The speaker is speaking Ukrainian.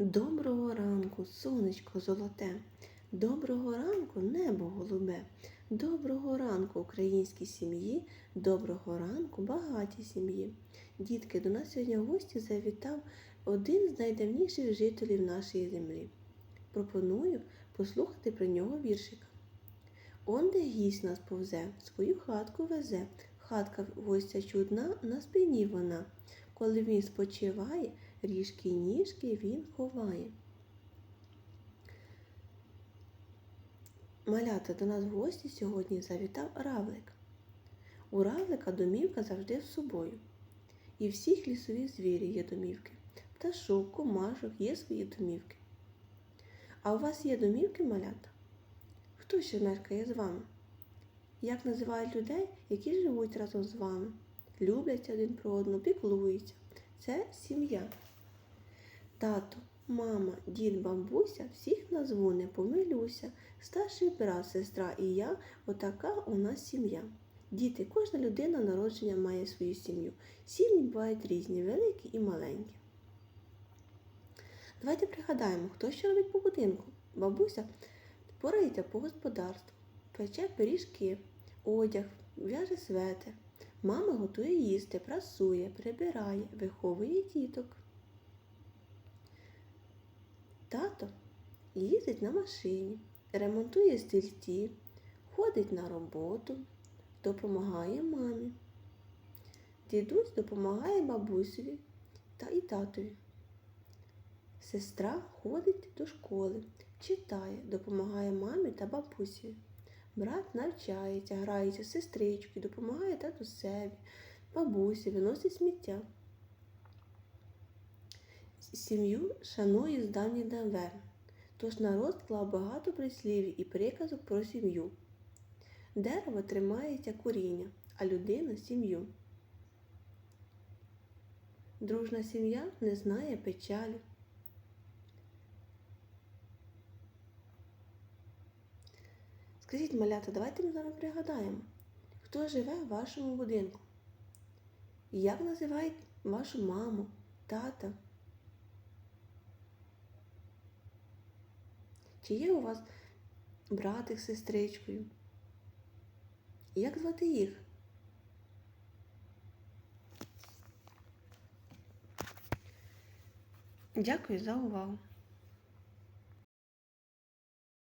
Доброго ранку, сонечко золоте, доброго ранку, небо голубе, доброго ранку, українській сім'ї, доброго ранку, багатій сім'ї. Дітки, до нас сьогодні в гості завітав один з найдавніших жителів нашої землі. Пропоную послухати про нього віршика. Он де гість нас повзе, свою хатку везе, хатка гостя чудна, на спині вона. Коли він спочиває, ріжки ніжки він ховає. Малята до нас в гості сьогодні завітав равлик. У равлика домівка завжди з собою. І всіх лісових звірів є домівки. Пташок, комашок є свої домівки. А у вас є домівки малята? Хто ще мешкає з вами? Як називають людей, які живуть разом з вами? Любляться один про одного, піклуються. Це сім'я. Тато, мама, дід, бабуся, всіх назву не помилюся. Старший брат, сестра і я отака у нас сім'я. Діти, кожна людина народження має свою сім'ю. Сім'ї бувають різні, великі і маленькі. Давайте пригадаємо, хто що робить по будинку. Бабуся порається по господарству, пече пиріжки, одяг, в'яже светр. Мама готує їсти, прасує, прибирає, виховує діток. Тато їздить на машині, ремонтує стільці, ходить на роботу, допомагає мамі. Дідусь допомагає бабусеві та і татові. Сестра ходить до школи, читає, допомагає мамі та бабусі. Брат навчається, грається з сестричкою, допомагає татусеві, бабусі, виносить сміття. Сім'ю шанує з давніх давен, тож народ склав багато прислів'їв і приказок про сім'ю. Дерево тримається коріння, а людина сім'ю. Дружна сім'я не знає печалі. Скажіть, малята, давайте ми з вами пригадаємо, хто живе в вашому будинку? Як називають вашу маму, тата? Чи є у вас братик з сестричкою? Як звати їх? Дякую за увагу.